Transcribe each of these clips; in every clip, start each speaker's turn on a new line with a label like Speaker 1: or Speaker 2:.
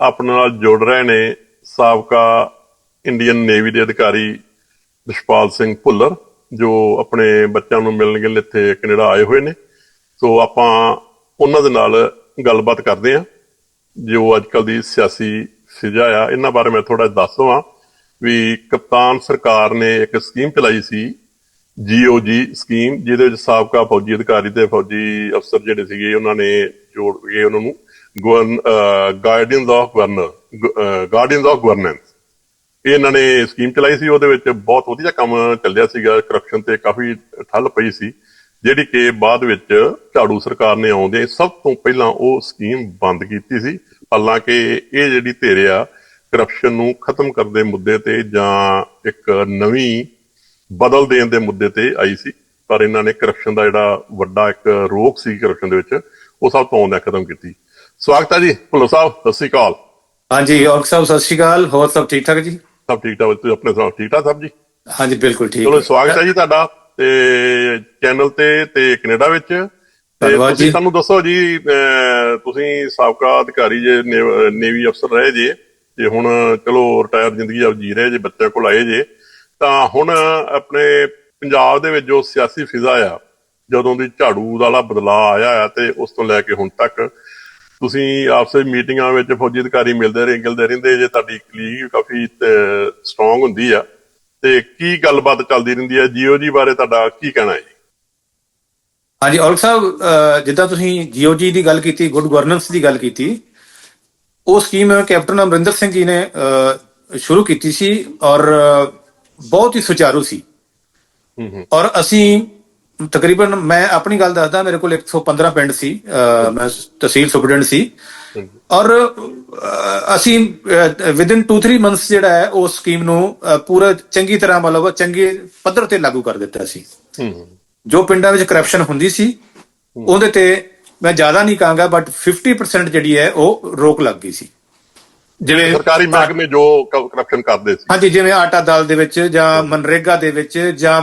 Speaker 1: ਆਪਣੇ ਨਾਲ ਜੁੜ ਰਹੇ ਨੇ ਸਾਬਕਾ ਇੰਡੀਅਨ ਨੇਵੀ ਦੇ ਅਧਿਕਾਰੀ ਵਿਸ਼ਪਾਲ ਸਿੰਘ ਭੁੱਲਰ, ਜੋ ਆਪਣੇ ਬੱਚਿਆਂ ਨੂੰ ਮਿਲਣ ਲਈ ਇੱਥੇ ਕੈਨੇਡਾ ਆਏ ਹੋਏ ਨੇ। ਸੋ ਆਪਾਂ ਉਹਨਾਂ ਦੇ ਨਾਲ ਗੱਲਬਾਤ ਕਰਦੇ ਹਾਂ, ਜੋ ਅੱਜਕੱਲ ਦੀ ਸਿਆਸੀ ਸਿਜਾ ਆ। ਇਹਨਾਂ ਬਾਰੇ ਮੈਂ ਥੋੜਾ ਦੱਸ ਦਵਾਂ ਵੀ ਕਪਤਾਨ ਸਰਕਾਰ ਨੇ ਇੱਕ ਸਕੀਮ ਚਲਾਈ ਸੀ, ਜੀਓਜੀ ਸਕੀਮ, ਜਿਹਦੇ ਵਿੱਚ ਸਾਬਕਾ ਫੌਜੀ ਅਧਿਕਾਰੀ ਤੇ ਫੌਜੀ ਅਫਸਰ ਜਿਹੜੇ ਸੀਗੇ, ਉਹਨਾਂ ਨੇ ਜੋੜ ਕੇ ਉਹਨਾਂ ਨੂੰ guardians of governor guardians of governance ਇਹ ਇਹਨਾਂ ਨੇ ਸਕੀਮ ਚਲਾਈ ਸੀ, ਉਹਦੇ ਵਿੱਚ ਬਹੁਤ ਵਧੀਆ ਕੰਮ ਚੱਲਿਆ ਸੀਗਾ ਕਰਪਸ਼ਨ ਤੇ ਕਾਫੀ ਠੱਲ ਪਈ ਸੀ, ਜਿਹੜੀ ਕਿ ਬਾਅਦ ਵਿੱਚ ਝਾੜੂ ਸਰਕਾਰ ਨੇ ਆਉਂਦੇ ਸਭ ਤੋਂ ਪਹਿਲਾਂ ਉਹ ਸਕੀਮ ਬੰਦ ਕੀਤੀ ਸੀ, ਹਾਲਾਂਕਿ ਇਹ ਜਿਹੜੀ ਧੇਰੇ ਆ ਕਰਪਸ਼ਨ ਨੂੰ ਖਤਮ ਕਰਨ ਦੇ ਮੁੱਦੇ ਤੇ ਜਾਂ ਇੱਕ ਨਵੀਂ ਬਦਲ ਦੇਣ ਦੇ ਮੁੱਦੇ ਤੇ ਆਈ ਸੀ, ਪਰ ਇਹਨਾਂ ਨੇ ਕਰਪਸ਼ਨ ਦਾ ਜਿਹੜਾ ਵੱਡਾ ਇੱਕ ਰੋਕ ਸੀ ਕਰਪਸ਼ਨ ਦੇ ਵਿੱਚ, ਉਹ ਸਭ ਤੋਂ ਆਉਂਦਿਆਂ ਖਤਮ ਕੀਤੀ। ਸਵਾਗਤ ਹੈ ਜੀ ਭੁੱਲਰ ਸਾਹਿਬ ਸਤਿ ਸ਼੍ਰੀ ਅਕਾਲ।
Speaker 2: ਹਾਂਜੀ ਔਰਕ ਸਾਹਿਬ ਸਤਿ ਸ਼੍ਰੀ ਅਕਾਲ ਹੋਰ ਸਭ ਠੀਕ ਠਾਕ ਜੀ?
Speaker 1: ਸਭ ਠੀਕ ਠਾਕ ਤੁਸੀਂ ਆਪਣੇ ਸੁਣਾਓ ਠੀਕ ਠਾਕ ਸਾਹਿਬ ਜੀ?
Speaker 2: ਹਾਂਜੀ ਬਿਲਕੁਲ ਠੀਕ।
Speaker 1: ਚਲੋ ਸਵਾਗਤ ਹੈ ਜੀ ਤੁਹਾਡਾ ਤੇ ਚੈਨਲ ਤੇ ਤੇ ਕੈਨੇਡਾ ਵਿੱਚ। ਤੇ ਤੁਸੀਂ
Speaker 2: ਜੀ।
Speaker 1: ਸਾਨੂੰ ਦੱਸੋ ਜੀ ਤੁਸੀਂ ਸਾਬਕਾ ਅਧਿਕਾਰੀ ਜੇ ਨੇਵ- ਨੇਵੀ ਅਫਸਰ ਰਹੇ ਜੇ ਤੇ ਹੁਣ ਚਲੋ ਰਿਟਾਇਰ ਜ਼ਿੰਦਗੀ ਆਪ ਜੀ ਰਹੇ ਜੇ ਬੱਚਿਆਂ ਕੋਲ ਆਏ ਜੇ ਤਾਂ ਹੁਣ ਆਪਣੇ ਪੰਜਾਬ ਦੇ ਵਿੱਚ ਜੋ ਸਿਆਸੀ ਫਿਜ਼ਾ ਆ ਜਦੋਂ ਦੀ ਝਾੜੂ ਵਾਲਾ ਬਦਲਾਅ ਆਇਆ ਆ ਤੇ ਉਸ ਤੋਂ ਲੈ ਕੇ ਹੁਣ ਤੱਕ ਤੁਸੀਂ ਆਪਸ ਵਿੱਚ ਮੀਟਿੰਗਾਂ ਵਿੱਚ ਫੌਜੀ ਅਧਿਕਾਰੀ ਮਿਲਦੇ ਰਹੇ ਗਿਲਦੇ ਰਹਿੰਦੇ ਜੇ ਤੁਹਾਡੀ ਕਲੀਗ ਕਾਫੀ ਸਟਰੋਂਗ ਹੁੰਦੀ ਆ। ਤੇ ਕੀ ਗੱਲਬਾਤ ਚੱਲਦੀ ਰਹਿੰਦੀ ਹੈ ਜੀਓ ਬਾਰੇ ਤੁਹਾਡਾ ਕੀ ਕਹਿਣਾ ਹੈ? ਜੀ
Speaker 2: ਹਾਂਜੀ ਔਰਕ ਸਾਹਿਬ ਜਿੱਦਾਂ ਤੁਸੀਂ ਜੀਓਜੀ ਦੀ ਗੱਲ ਕੀਤੀ ਗੁੱਡ ਗਵਰਨੈਂਸ ਦੀ ਗੱਲ ਕੀਤੀ ਉਹ ਸਕੀਮ ਕੈਪਟਨ ਅਮਰਿੰਦਰ ਸਿੰਘ ਜੀ ਨੇ ਸ਼ੁਰੂ ਕੀਤੀ ਸੀ ਔਰ ਬਹੁਤ ਹੀ ਸੁਚਾਰੂ ਸੀ। ਔਰ ਅਸੀਂ ਤਕਰੀਬਨ ਮੈਂ ਆਪਣੀ ਗੱਲ ਦੱਸਦਾ ਮੇਰੇ ਕੋਲ 115 ਪਿੰਡ ਸੀ ਮੈਂ ਤਹਿਸੀਲ ਸੁਪਰਡੈਂਟ ਸੀ। ਔਰ ਅਸੀਂ ਵਿਦਿਨ 2-3 ਮੰਥਸ ਜਿਹੜਾ ਹੈ ਉਹ ਸਕੀਮ ਨੂੰ ਪੂਰਾ ਚੰਗੀ ਤਰ੍ਹਾਂ ਮਤਲਬ ਚੰਗੇ ਪੱਧਰ ਤੇ ਲਾਗੂ ਕਰ ਦਿੱਤਾ ਸੀ। ਜੋ ਪਿੰਡਾਂ ਵਿੱਚ ਕਰਪਸ਼ਨ ਹੁੰਦੀ ਸੀ ਉਹਦੇ ਤੇ ਮੈਂ ਜ਼ਿਆਦਾ ਨਹੀਂ ਕਹਾਂਗਾ ਬਟ 50% ਜਿਹੜੀ ਹੈ ਉਹ ਰੋਕ ਲੱਗ ਗਈ ਸੀ। ਜਿਵੇਂ
Speaker 1: ਸਰਕਾਰੀ ਮਹਿਕਮੇ ਜੋ ਕਰਪਸ਼ਨ ਕਰਦੇ ਸੀ।
Speaker 2: ਹਾਂਜੀ ਜਿਵੇਂ ਆਟਾ ਦਾਲ ਦੇ ਵਿੱਚ ਜਾਂ ਮਨਰੇਗਾ ਦੇ ਵਿੱਚ ਜਾਂ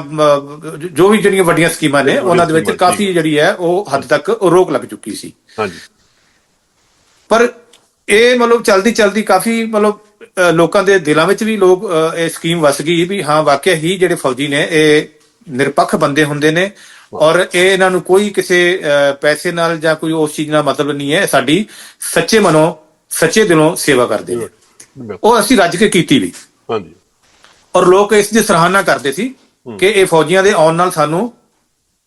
Speaker 2: ਜੋ ਵੀ ਜਿਹੜੀਆਂ ਵੱਡੀਆਂ ਸਕੀਮਾਂ ਨੇ ਉਹਨਾਂ ਦੇ ਵਿੱਚ ਕਾਫੀ ਜਿਹੜੀ ਹੈ ਉਹ ਹੱਦ ਤੱਕ ਰੋਕ ਲੱਗ ਚੁੱਕੀ ਸੀ।
Speaker 1: ਹਾਂਜੀ।
Speaker 2: ਪਰ ਇਹ ਮਤਲਬ ਚਲਦੀ ਚਲਦੀ ਕਾਫੀ ਮਤਲਬ ਲੋਕਾਂ ਦੇ ਦਿਲਾਂ ਵਿੱਚ ਵੀ ਲੋਕ ਇਹ ਸਕੀਮ ਵਸ ਗਈ ਵੀ ਹਾਂ ਵਾਕਿਆ ਹੀ ਜਿਹੜੇ ਫੌਜੀ ਨੇ ਇਹ ਨਿਰਪੱਖ ਬੰਦੇ ਹੁੰਦੇ ਨੇ ਔਰ ਇਹ ਇਹਨਾਂ ਨੂੰ ਕੋਈ ਕਿਸੇ ਪੈਸੇ ਨਾਲ ਜਾਂ ਕੋਈ ਉਸ ਚੀਜ਼ ਨਾਲ ਮਤਲਬ ਨਹੀਂ ਹੈ। ਸਾਡੀ ਸੱਚੇ ਮਨੋਂ ਸੱਚੇ ਦਿਲੋਂ ਸੇਵਾ ਕਰਦੇ ਨੇ।
Speaker 1: ਬਿਲਕੁਲ।
Speaker 2: ਉਹ ਅਸੀਂ ਰੱਜ ਕੇ ਕੀਤੀ ਵੀ।
Speaker 1: ਹਾਂਜੀ।
Speaker 2: ਔਰ ਲੋਕ ਇਸ ਦੀ ਸਰਾਹਨਾ ਕਰਦੇ ਸੀ ਕਿ ਇਹ ਫੌਜੀਆਂ ਦੇ ਆਉਣ ਨਾਲ ਸਾਨੂੰ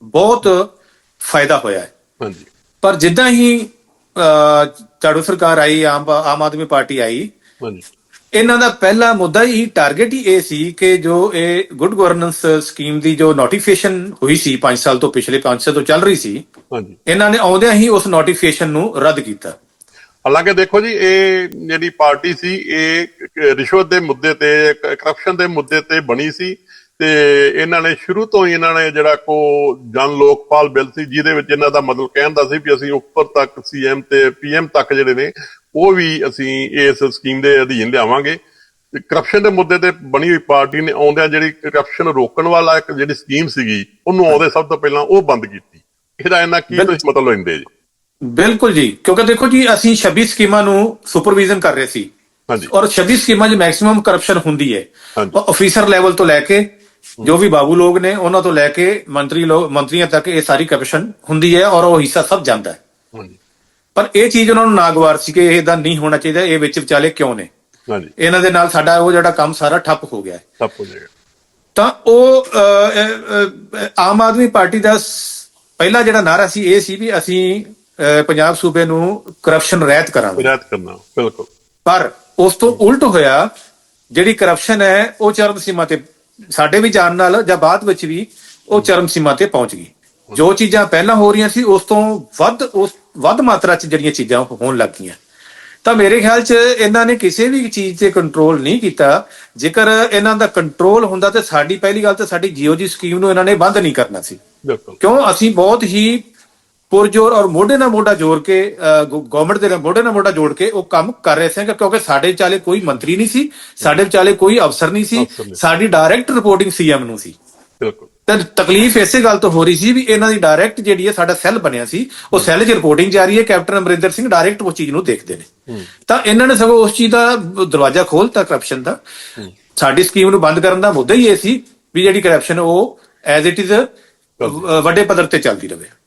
Speaker 2: ਬਹੁਤ ਫਾਇਦਾ ਹੋਇਆ ਹੈ।
Speaker 1: ਹਾਂਜੀ।
Speaker 2: ਪਰ ਜਿੱਦਾਂ ਹੀ ਝਾੜੂ ਸਰਕਾਰ ਆਈ ਆਮ ਆਮ ਆਦਮੀ ਪਾਰਟੀ ਆਈ
Speaker 1: ਹਾਂਜੀ।
Speaker 2: ਇਹਨਾਂ ਦਾ ਪਹਿਲਾ ਮੁੱਦਾ ਹੀ ਟਾਰਗੇਟ ਹੀ ਇਹ ਸੀ ਕਿ ਜੋ ਇਹ ਗੁੱਡ ਗਵਰਨੈਂਸ ਸਕੀਮ ਦੀ ਜੋ ਨੋਟੀਫਿਕੇਸ਼ਨ ਹੋਈ ਸੀ 5 ਸਾਲ ਤੋਂ ਪਿਛਲੇ 5 ਸਾਲ ਤੋਂ ਚੱਲ ਰਹੀ ਸੀ
Speaker 1: ਹਾਂਜੀ।
Speaker 2: ਇਹਨਾਂ ਨੇ ਆਉਂਦਿਆਂ ਹੀ ਉਸ ਨੋਟੀਫਿਕੇਸ਼ਨ ਨੂੰ ਰੱਦ ਕੀਤਾ।
Speaker 1: ਹਾਲਾਂਕਿ ਦੇਖੋ ਜੀ ਇਹ ਜਿਹੜੀ ਪਾਰਟੀ ਸੀ ਇਹ ਰਿਸ਼ਵਤ ਦੇ ਮੁੱਦੇ ਤੇ ਕਰਪਸ਼ਨ ਦੇ ਮੁੱਦੇ ਤੇ ਬਣੀ ਸੀ ਤੇ ਇਹਨਾਂ ਨੇ ਸ਼ੁਰੂ ਤੋਂ ਹੀ ਇਹਨਾਂ ਨੇ ਜਿਹੜਾ ਕੋ ਜਨ ਲੋਕਪਾਲ ਬਿੱਲ ਸੀ ਜਿਹਦੇ ਵਿੱਚ ਇਹਨਾਂ ਦਾ ਮਤਲਬ ਕਹਿਣ ਦਾ ਸੀ ਵੀ ਅਸੀਂ ਉੱਪਰ ਤੱਕ ਸੀਐਮ ਤੇ ਪੀਐਮ ਤੱਕ ਜਿਹੜੇ ਨੇ ਉਹ ਵੀ ਅਸੀਂ ਇਸ ਸਕੀਮ ਦੇ ਅਧੀਨ ਲਿਆਵਾਂਗੇ। ਕਰਪਸ਼ਨ ਦੇ ਮੁੱਦੇ ਤੇ ਬਣੀ ਹੋਈ ਪਾਰਟੀ ਨੇ ਆਉਂਦਿਆਂ ਜਿਹੜੀ ਕਰਪਸ਼ਨ ਰੋਕਣ ਵਾਲਾ ਇੱਕ ਜਿਹੜੀ ਸਕੀਮ ਸੀਗੀ ਉਹਨੂੰ ਆਉਂਦੇ ਸਭ ਤੋਂ ਪਹਿਲਾਂ ਉਹ ਬੰਦ ਕੀਤੀ। ਇਹਦਾ ਇਹਨਾਂ ਕੀ ਮਤਲਬ ਲੈਂਦੇ ਜੀ?
Speaker 2: ਬਿਲਕੁਲ ਜੀ ਕਿਉਂਕਿ ਦੇਖੋ ਜੀ ਅਸੀਂ 26 ਸਕੀਮਾਂ ਨੂੰ ਸੁਪਰਵੀਜ਼ਨ ਕਰ ਰਹੇ ਸੀ।
Speaker 1: ਹਾਂਜੀ।
Speaker 2: ਔਰ 26 ਸਕੀਮਾਂ 'ਚ ਮੈਕਸਿਮਮ ਕਰਪਸ਼ਨ ਹੁੰਦੀ ਹੈ। ਅਫੀਸਰ ਲੈਵਲ ਤੋਂ ਲੈ ਕੇ ਜੋ ਵੀ ਬਾਬੂ ਲੋਕ ਨੇ ਉਹਨਾਂ ਤੋਂ ਲੈ ਕੇ ਮੰਤਰੀ ਲੋਕ ਮੰਤਰੀਆਂ ਤੱਕ ਇਹ ਸਾਰੀ ਕਰਪਸ਼ਨ ਹੁੰਦੀ ਹੈ ਔਰ ਉਹ ਹਿੱਸਾ ਸਭ ਜਾਂਦਾ ਹੈ।
Speaker 1: ਹਾਂਜੀ।
Speaker 2: ਪਰ ਇਹ ਚੀਜ਼ ਉਹਨਾਂ ਨੂੰ ਨਾਗਵਾਰ ਸੀ ਕਿ ਇਹ ਇਦਾਂ ਨਹੀਂ ਹੋਣਾ ਚਾਹੀਦਾ ਇਹ ਵਿੱਚ ਵਿਚਾਲੇ ਕਿਉਂ ਨੇ?
Speaker 1: ਹਾਂਜੀ।
Speaker 2: ਇਹਨਾਂ ਦੇ ਨਾਲ ਸਾਡਾ ਉਹ ਜਿਹੜਾ ਕੰਮ ਸਾਰਾ ਠੱਪ ਹੋ ਗਿਆ ਹੈ।
Speaker 1: ਸਭ ਹੋ ਜਾਏਗਾ।
Speaker 2: ਤਾਂ ਉਹ ਆਮ ਆਦਮੀ ਪਾਰਟੀ ਦਾ ਪਹਿਲਾ ਜਿਹੜਾ ਨਾਰਾ ਸੀ ਇਹ ਸੀ ਵੀ ਅਸੀਂ ਪੰਜਾਬ ਸੂਬੇ ਨੂੰ ਕਰਪਸ਼ਨ ਰਹਿਤ ਕਰਾਂਗੇ।
Speaker 1: ਰਿਆਇਤ ਕਰਨਾ ਬਿਲਕੁਲ।
Speaker 2: ਪਰ ਉਸ ਤੋਂ ਉਲਟ ਹੋਇਆ ਜਿਹੜੀ ਕਰਪਸ਼ਨ ਹੈ ਉਹ ਚਰਮ ਸੀਮਾ ਤੇ ਸਾਡੇ ਵੀ ਜਾਣ ਨਾਲ ਜਾਂ ਬਾਅਦ ਵਿੱਚ ਵੀ ਉਹ ਚਰਮ ਸੀਮਾ ਤੇ ਪਹੁੰਚ ਗਈ। ਜੋ ਚੀਜ਼ਾਂ ਪਹਿਲਾਂ ਹੋ ਰਹੀਆਂ ਸੀ ਉਸ ਤੋਂ ਵੱਧ ਉਸ ਵੱਧ ਮਾਤਰਾ 'ਚ ਜਿਹੜੀਆਂ ਚੀਜ਼ਾਂ ਹੋਣ ਲੱਗ ਗਈਆਂ। ਤਾਂ ਮੇਰੇ ਖਿਆਲ 'ਚ ਇਹਨਾਂ ਨੇ ਕਿਸੇ ਵੀ ਚੀਜ਼ ਤੇ ਕੰਟਰੋਲ ਨਹੀਂ ਕੀਤਾ। ਜੇਕਰ ਇਹਨਾਂ ਦਾ ਕੰਟਰੋਲ ਹੁੰਦਾ ਤੇ ਸਾਡੀ ਪਹਿਲੀ ਗੱਲ ਤਾਂ ਸਾਡੀ ਜੀਓਜੀ ਸਕੀਮ ਨੂੰ ਇਹਨਾਂ ਨੇ ਬੰਦ ਨਹੀਂ ਕਰਨਾ ਸੀ।
Speaker 1: ਬਿਲਕੁਲ।
Speaker 2: ਕਿਉਂ? ਅਸੀਂ ਬਹੁਤ ਹੀ ਪੁਰਜੋਰ ਔਰ ਮੋਢੇ ਨਾਲ ਮੋਢਾ ਜੋੜ ਕੇ ਗਵਰਨਮੈਂਟ ਦੇ ਨਾਲ ਮੋਢੇ ਨਾਲ ਮੋਢਾ ਜੋੜ ਕੇ ਉਹ ਕੰਮ ਕਰ ਰਹੇ ਸੀ ਕਿਉਂਕਿ ਸਾਡੇ ਵਿਚਾਲੇ ਕੋਈ ਮੰਤਰੀ ਨਹੀਂ ਸੀ ਸਾਡੇ ਵਿਚਾਲੇ ਕੋਈ ਅਫਸਰ ਨਹੀਂ ਸੀ। ਸਾਡੀ ਡਾਇਰੈਕਟ ਰਿਪੋਰਟਿੰਗ ਸੀਐਮ ਨੂੰ ਸੀ।
Speaker 1: ਬਿਲਕੁਲ।
Speaker 2: ਤੇ ਤਕਲੀਫ ਇਸੇ ਗੱਲ ਤੋਂ ਹੋ ਰਹੀ ਸੀ ਵੀ ਇਹਨਾਂ ਦੀ ਡਾਇਰੈਕਟ ਜਿਹੜੀ ਹੈ ਸਾਡਾ ਸੈੱਲ ਬਣਿਆ ਸੀ ਉਹ ਸੈੱਲ 'ਚ ਰਿਪੋਰਟਿੰਗ ਜਾਰੀ ਹੈ ਕੈਪਟਨ ਅਮਰਿੰਦਰ ਸਿੰਘ ਡਾਇਰੈਕਟ ਉਹ ਚੀਜ਼ ਨੂੰ ਦੇਖਦੇ ਨੇ। ਤਾਂ ਇਹਨਾਂ ਨੇ ਸਗੋਂ ਉਸ ਚੀਜ਼ ਦਾ ਦਰਵਾਜ਼ਾ ਖੋਲਤਾ ਕਰਪਸ਼ਨ ਦਾ। ਸਾਡੀ ਸਕੀਮ ਨੂੰ ਬੰਦ ਕਰਨ ਦਾ ਮੁੱਦਾ ਹੀ ਇਹ ਸੀ ਵੀ ਜਿਹੜੀ ਕਰਪਸ਼ਨ ਉਹ ਐਜ਼ ਇਟ ਇਜ਼ ਵੱਡੇ ਪੱਧਰ ਤੇ ਚੱਲਦੀ ਰਹੇ।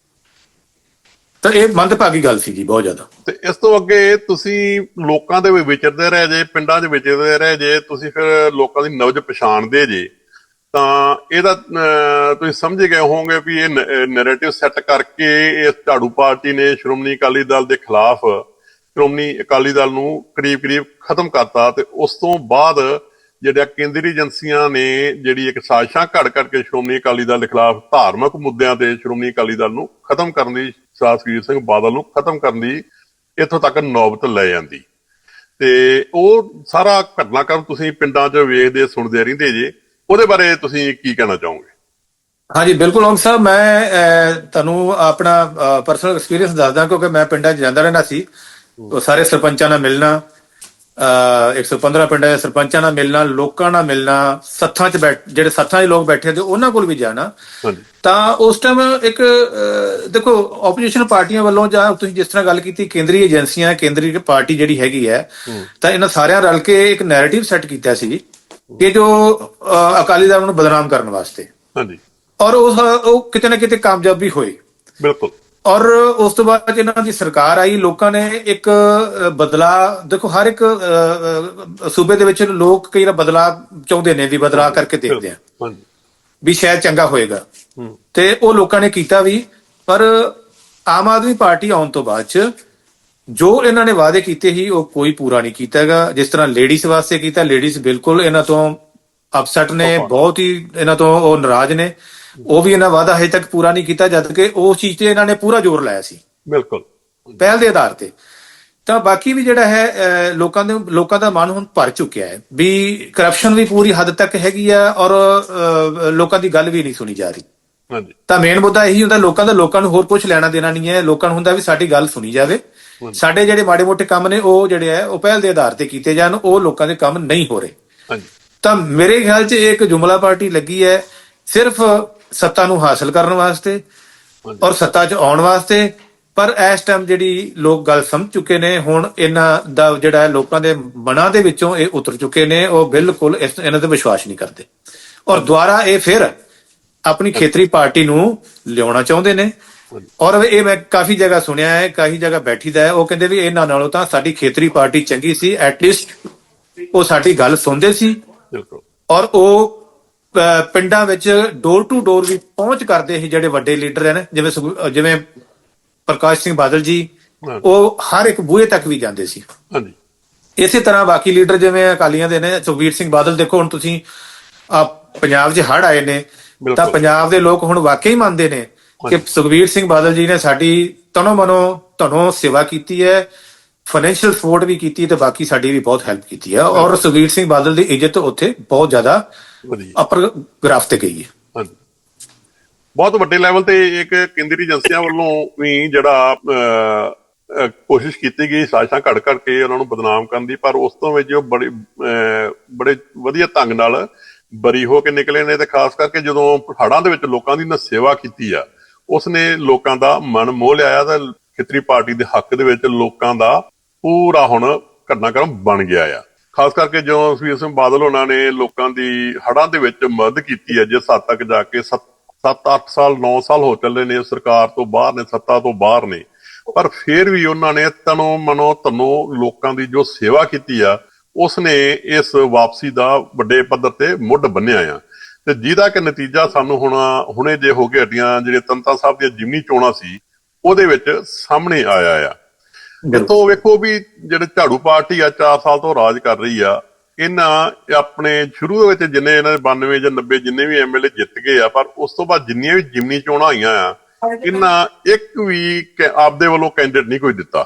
Speaker 2: ਤਾਂ ਇਹ ਮੰਦਭਾਗੀ ਗੱਲ ਸੀ ਜੀ ਬਹੁਤ ਜ਼ਿਆਦਾ।
Speaker 1: ਤੇ ਇਸ ਤੋਂ ਅੱਗੇ ਤੁਸੀਂ ਲੋਕਾਂ ਦੇ ਵਿੱਚ ਵਿਚਰਦੇ ਰਹੇ ਜੇ, ਪਿੰਡਾਂ 'ਚ ਵਿਚਰਦੇ ਰਹੇ ਜੇ, ਤੁਸੀਂ ਫਿਰ ਲੋਕਾਂ ਦੀ ਨਬਜ ਪਛਾਣਦੇ ਜੇ, ਤਾਂ ਇਹਦਾ ਤੁਸੀਂ ਸਮਝ ਗਏ ਹੋਵੋਗੇ ਵੀ ਇਹ ਨੈਰੇਟਿਵ ਸੈੱਟ ਕਰਕੇ ਇਸ ਝਾੜੂ ਪਾਰਟੀ ਨੇ ਸ਼੍ਰੋਮਣੀ ਅਕਾਲੀ ਦਲ ਦੇ ਖਿਲਾਫ ਸ਼੍ਰੋਮਣੀ ਅਕਾਲੀ ਦਲ ਨੂੰ ਕਰੀਬ-ਕਰੀਬ ਖਤਮ ਕਰਤਾ ਤੇ ਉਸ ਤੋਂ ਬਾਅਦ ਜਿਹੜੀਆਂ ਕੇਂਦਰੀ ਏਜੰਸੀਆਂ ਨੇ ਜਿਹੜੀ ਇੱਕ ਸਾਜ਼ਿਸ਼ਾਂ ਘੜ ਕਰਕੇ ਸ਼੍ਰੋਮਣੀ ਅਕਾਲੀ ਦਲ ਦੇ ਖਿਲਾਫ ਧਾਰਮਿਕ ਮੁੱਦਿਆਂ ਤੇ ਸ਼੍ਰੋਮਣੀ ਅਕਾਲੀ ਦਲ ਨੂੰ ਖਤਮ ਕਰਨ ਦੀ ਸਾਸਕੀਰ ਸਿੰਘ ਬਾਦਲ ਨੂੰ ਖਤਮ ਕਰਨ ਦੀ ਇੱਥੋਂ ਤੱਕ ਨੌਬਤ ਲੈ ਜਾਂਦੀ। ਤੇ ਉਹ ਸਾਰਾ ਘਟਨਾਕ੍ਰਮ ਤੁਸੀਂ ਪਿੰਡਾਂ 'ਚ ਵੇਖਦੇ ਸੁਣਦੇ ਰਹਿੰਦੇ ਜੇ ਉਹਦੇ ਬਾਰੇ ਤੁਸੀਂ ਕੀ ਕਹਿਣਾ ਚਾਹੋਗੇ?
Speaker 2: ਹਾਂਜੀ ਬਿਲਕੁਲ ਓਮ ਸਾਹਿਬ ਮੈਂ ਤੁਹਾਨੂੰ ਆਪਣਾ ਪਰਸਨਲ ਐਕਸਪੀਰੀਅੰਸ ਦੱਸਦਾ ਕਿਉਂਕਿ ਮੈਂ ਪਿੰਡਾਂ 'ਚ ਜਾਂਦਾ ਰਹਿੰਦਾ ਸੀ। ਉਹ ਸਾਰੇ ਸਰਪੰਚਾਂ ਨਾਲ ਮਿਲਣਾ 115 ਪਿੰਡਾਂ ਦੇ ਸਰਪੰਚਾਂ ਨਾਲ ਮਿਲਣਾ ਲੋਕਾਂ ਨਾਲ ਮਿਲਣਾ ਸੱਥਾਂ 'ਚ ਬੈਠ ਜਿਹੜੇ ਸੱਥਾਂ 'ਚ ਲੋਕ ਬੈਠੇ ਤੇ ਉਹਨਾਂ ਕੋਲ ਵੀ ਜਾਣਾ। ਤਾਂ ਉਸ ਟਾਈਮ ਇੱਕ ਦੇਖੋ ਆਪੋਜੀਸ਼ਨ ਪਾਰਟੀਆਂ ਵੱਲੋਂ ਜਾਂ ਤੁਸੀਂ ਜਿਸ ਤਰ੍ਹਾਂ ਗੱਲ ਕੀਤੀ ਕੇਂਦਰੀ ਏਜੰਸੀਆਂ ਕੇਂਦਰੀ ਪਾਰਟੀ ਜਿਹੜੀ ਹੈਗੀ ਹੈ ਤਾਂ ਇਹਨਾਂ ਸਾਰਿਆਂ ਰਲ ਕੇ ਇੱਕ ਨੈਰੇਟਿਵ ਸੈੱਟ ਕੀਤਾ ਸੀ ਕਿ ਜੋ ਅਕਾਲੀ ਦਲ ਨੂੰ ਬਦਨਾਮ ਕਰਨ ਵਾਸਤੇ।
Speaker 1: ਹਾਂਜੀ।
Speaker 2: ਔਰ ਉਸ ਉਹ ਕਿਤੇ ਨਾ ਕਿਤੇ ਕਾਮਯਾਬ ਵੀ ਹੋਏ
Speaker 1: ਬਿਲਕੁਲ।
Speaker 2: ਔਰ ਉਸ ਤੋਂ ਬਾਅਦ ਇਹਨਾਂ ਦੀ ਸਰਕਾਰ ਆਈ ਲੋਕਾਂ ਨੇ ਇੱਕ ਬਦਲਾ ਦੇਖੋ ਹਰ ਇੱਕ ਸੂਬੇ ਦੇ ਵਿੱਚ ਲੋਕ ਕਈ ਵਾਰ ਬਦਲਾ ਚਾਹੁੰਦੇ ਨੇ ਵੀ ਬਦਲਾ ਕਰਕੇ ਦੇਖਦੇ ਆ। ਵੀ ਸ਼ਾਇਦ ਚੰਗਾ ਹੋਏਗਾ। ਤੇ ਉਹ ਲੋਕਾਂ ਨੇ ਕੀਤਾ ਵੀ ਪਰ ਆਮ ਆਦਮੀ ਪਾਰਟੀ ਆਉਣ ਤੋਂ ਬਾਅਦ ਚ ਜੋ ਇਹਨਾਂ ਨੇ ਵਾਅਦੇ ਕੀਤੇ ਸੀ ਉਹ ਕੋਈ ਪੂਰਾ ਨਹੀਂ ਕੀਤਾਗਾ ਜਿਸ ਤਰ੍ਹਾਂ ਲੇਡੀਜ਼ ਵਾਸਤੇ ਕੀਤਾ ਲੇਡੀਜ਼ ਬਿਲਕੁਲ ਇਹਨਾਂ ਤੋਂ ਅਪਸੈਟ ਨੇ ਬਹੁਤ ਹੀ ਇਹਨਾਂ ਤੋਂ ਉਹ ਨਾਰਾਜ਼ ਨੇ। ਉਹ ਵੀ ਇਹਨਾਂ ਵਾਅਦਾ ਹਜੇ ਤੱਕ ਪੂਰਾ ਨਹੀਂ ਕੀਤਾ ਜਦ ਕਿ ਉਸ ਚੀਜ਼ ਤੇ ਇਹਨਾਂ ਨੇ ਪੂਰਾ ਜ਼ੋਰ ਲਾਇਆ ਸੀ।
Speaker 1: ਬਿਲਕੁਲ।
Speaker 2: ਪਹਿਲ ਦੇ ਆਧਾਰ ਤੇ। ਤਾਂ ਬਾਕੀ ਵੀ ਜਿਹੜਾ ਹੈ ਲੋਕਾਂ ਦੇ ਲੋਕਾਂ ਦਾ ਮਨ ਹੁਣ ਭਰ ਚੁੱਕਿਆ ਹੈ ਵੀ ਕਰਪਸ਼ਨ ਵੀ ਪੂਰੀ ਹੱਦ ਤੱਕ ਹੈਗੀ ਆ ਔਰ ਲੋਕਾਂ ਦੀ ਗੱਲ ਵੀ ਨਹੀਂ ਸੁਣੀ ਜਾ ਰਹੀ।
Speaker 1: ਹਾਂਜੀ।
Speaker 2: ਤਾਂ ਮੇਨ ਮੁੱਦਾ ਇਹੀ ਹੁੰਦਾ ਲੋਕਾਂ ਦਾ ਲੋਕਾਂ ਨੂੰ ਹੋਰ ਕੁਝ ਲੈਣਾ ਦੇਣਾ ਨਹੀਂ ਹੈ। ਲੋਕਾਂ ਨੂੰ ਹੁੰਦਾ ਵੀ ਸਾਡੀ ਗੱਲ ਸੁਣੀ ਜਾਵੇ। ਸਾਡੇ ਜਿਹੜੇ ਮਾੜੇ ਮੋਟੇ ਕੰਮ ਨੇ ਉਹ ਜਿਹੜੇ ਆ ਉਹ ਪਹਿਲ ਦੇ ਆਧਾਰ ਤੇ ਕੀਤੇ ਜਾਣ। ਉਹ ਲੋਕਾਂ ਦੇ ਕੰਮ ਨਹੀਂ ਹੋ ਰਹੇ।
Speaker 1: ਹਾਂਜੀ।
Speaker 2: ਤਾਂ ਮੇਰੇ ਖਿਆਲ 'ਚ ਇਹ ਇੱਕ ਜੁਮਲਾ ਪਾਰਟੀ ਲੱਗੀ ਹੈ ਸਿਰਫ ਸੱਤਾ ਨੂੰ ਹਾਸਲ ਕਰਨ ਵਾਸਤੇ ਔਰ ਸੱਤਾ 'ਚ ਆਉਣ ਵਾਸਤੇ। ਪਰ ਇਸ ਟਾਈਮ ਜਿਹੜੀ ਲੋਕ ਗੱਲ ਸਮਝ ਚੁੱਕੇ ਨੇ, ਹੁਣ ਇਹਨਾਂ ਦਾ ਜਿਹੜਾ ਲੋਕਾਂ ਦੇ ਮਨਾਂ ਦੇ ਵਿੱਚੋਂ ਇਹ ਉਤਰ ਚੁੱਕੇ ਨੇ, ਉਹ ਬਿਲਕੁਲ ਇਸ ਇਹਨਾਂ ਤੇ ਵਿਸ਼ਵਾਸ ਨਹੀਂ ਕਰਦੇ। ਔਰ ਦੁਬਾਰਾ ਇਹ ਫਿਰ ਆਪਣੀ ਖੇਤਰੀ ਪਾਰਟੀ ਨੂੰ ਲਿਆਉਣਾ ਚਾਹੁੰਦੇ ਨੇ। ਔਰ ਇਹ ਮੈਂ ਕਾਫੀ ਜਗ੍ਹਾ ਸੁਣਿਆ ਹੈ, ਕਾਫੀ ਜਗ੍ਹਾ ਬੈਠੀਦਾ ਹੈ। ਉਹ ਕਹਿੰਦੇ ਵੀ ਇਹਨਾਂ ਨਾਲੋਂ ਤਾਂ ਸਾਡੀ ਖੇਤਰੀ ਪਾਰਟੀ ਚੰਗੀ ਸੀ ਐਟ ਲੀਸਟ ਉਹ ਸਾਡੀ ਗੱਲ ਸੁਣਦੇ ਸੀ।
Speaker 1: ਬਿਲਕੁਲ
Speaker 2: ਔਰ ਉਹ ਪਿੰਡਾਂ ਵਿੱਚ ਡੋਰ ਟੂ ਡੋਰ ਵੀ ਪਹੁੰਚ ਕਰਦੇ ਸੀ ਜਿਹੜੇ ਵੱਡੇ ਲੀਡਰ ਹਨ ਜਿਵੇਂ ਜਿਵੇਂ ਪ੍ਰਕਾਸ਼ ਸਿੰਘ ਬਾਦਲ ਜੀ। ਉਹ ਹਰ ਇੱਕ ਬੂਹੇ ਤੱਕ ਵੀ ਜਾਂਦੇ ਸੀ
Speaker 1: ਹਾਂਜੀ
Speaker 2: ਇਸੇ ਤਰ੍ਹਾਂ ਬਾਕੀ ਲੀਡਰ ਜਿਵੇਂ ਅਕਾਲੀਆਂ ਦੇ ਨੇ ਸੁਖਬੀਰ ਸਿੰਘ ਬਾਦਲ ਦੇਖੋ ਹੁਣ ਤੁਸੀਂ ਆ ਪੰਜਾਬ 'ਚ ਹੜ ਆਏ ਨੇ। ਤਾਂ ਪੰਜਾਬ ਦੇ ਲੋਕ ਹੁਣ ਵਾਕਈ ਮੰਨਦੇ ਨੇ ਕਿ ਸੁਖਬੀਰ ਸਿੰਘ ਬਾਦਲ ਜੀ ਨੇ ਸਾਡੀ ਤਨੋ ਮਨੋ ਧਨੋਂ ਸੇਵਾ ਕੀਤੀ ਹੈ ਫਾਈਨੈਂਸ਼ੀਅਲ ਸਪੋਰਟ ਵੀ ਕੀਤੀ ਤੇ ਬਾਕੀ ਸਾਡੀ ਵੀ ਬਹੁਤ ਹੈਲਪ ਕੀਤੀ ਹੈ ਔਰ ਸੁਖਬੀਰ ਸਿੰਘ ਬਾਦਲ ਦੀ ਇੱਜ਼ਤ ਉੱਥੇ ਬਹੁਤ ਜ਼ਿਆਦਾ ਅਪਰ ਗ੍ਰਾਫ ਤੇ ਗਈ ਹੈ।
Speaker 1: ਬਹੁਤ ਵੱਡੇ ਲੈਵਲ ਤੇ ਇੱਕ ਕੇਂਦਰੀ ਏਜੰਸੀਆਂ ਵੱਲੋਂ ਵੀ ਜਿਹੜਾ ਕੋਸ਼ਿਸ਼ ਕੀਤੀ ਗਈ ਸਾਜ਼ਿਸ਼ਾਂ ਘੜ ਘੜ ਕੇ ਉਹਨਾਂ ਨੂੰ ਬਦਨਾਮ ਕਰਨ ਦੀ ਪਰ ਉਸ ਤੋਂ ਵਿੱਚ ਉਹ ਬੜੇ ਬੜੇ ਵਧੀਆ ਢੰਗ ਨਾਲ ਬਰੀ ਹੋ ਕੇ ਨਿਕਲੇ ਨੇ ਤੇ ਖਾਸ ਕਰਕੇ ਜਦੋਂ ਹੜ੍ਹਾਂ ਦੇ ਵਿੱਚ ਲੋਕਾਂ ਦੀ ਨਾ ਸੇਵਾ ਕੀਤੀ ਆ ਉਸਨੇ ਲੋਕਾਂ ਦਾ ਮਨ ਮੋਹ ਲਿਆ ਤਾਂ ਖੇਤਰੀ ਪਾਰਟੀ ਦੇ ਹੱਕ ਦੇ ਵਿੱਚ ਲੋਕਾਂ ਦਾ ਪੂਰਾ ਹੁਣ ਘਟਨਾਕ੍ਰਮ ਬਣ ਗਿਆ ਆ। ਖਾਸ ਕਰਕੇ ਜਦੋਂ ਸੁਖਬੀਰ ਸਿੰਘ ਬਾਦਲ ਉਹਨਾਂ ਨੇ ਲੋਕਾਂ ਦੀ ਹੜ੍ਹਾਂ ਦੇ ਵਿੱਚ ਮਦਦ ਕੀਤੀ ਹੈ, ਜੇ ਸੱਤ ਤੱਕ ਜਾ ਕੇ 7-8 ਸਾਲ 9 ਸਾਲ ਹੋ ਚੱਲੇ ਨੇ, ਸਰਕਾਰ ਤੋਂ ਬਾਹਰ ਨੇ, ਸੱਤਾ ਤੋਂ ਬਾਹਰ ਨੇ। ਪਰ ਫਿਰ ਵੀ ਉਹਨਾਂ ਨੇ ਤਨੋ ਮਨੋ ਤਨੋ ਲੋਕਾਂ ਦੀ ਜੋ ਸੇਵਾ ਕੀਤੀ ਆ, ਉਸਨੇ ਇਸ ਵਾਪਸੀ ਦਾ ਵੱਡੇ ਪੱਧਰ ਤੇ ਮੁੱਢ ਬੰਨਿਆ ਆ। ਤੇ ਜਿਹਦਾ ਕਿ ਨਤੀਜਾ ਸਾਨੂੰ ਹੁਣ, ਹੁਣੇ ਜੇ ਹੋ ਕੇ ਹਟੀਆਂ ਜਿਹੜੇ ਤੰਤਾ ਸਾਹਿਬ ਦੀਆਂ ਜਿਮਨੀ ਚੋਣਾਂ ਸੀ, ਉਹਦੇ ਵਿੱਚ ਸਾਹਮਣੇ ਆਇਆ ਆ। ਇੱਥੋਂ ਵੇਖੋ ਵੀ ਜਿਹੜੇ ਝਾੜੂ ਪਾਰਟੀ ਆ 4 ਸਾਲ ਤੋਂ ਰਾਜ ਕਰ ਰਹੀ ਆ ਇਹਨਾਂ ਆਪਣੇ ਸ਼ੁਰੂ ਦੇ ਵਿੱਚ ਜਿੰਨੇ ਇਹਨਾਂ ਦੇ 92 ਜਾਂ 90 ਜਿੰਨੇ ਵੀ ਐਮਐਲਏ ਜਿੱਤ ਗਏ ਆ ਪਰ ਉਸ ਤੋਂ ਬਾਅਦ ਜਿੰਨੀਆਂ ਵੀ ਜਿਮਨੀ ਚੋਣਾਂ ਹੋਈਆਂ ਆ ਇਹਨਾਂ ਇੱਕ ਵੀ ਆਪਦੇ ਵੱਲੋਂ ਕੈਂਡੀਡੇਟ ਨਹੀਂ ਕੋਈ ਦਿੱਤਾ।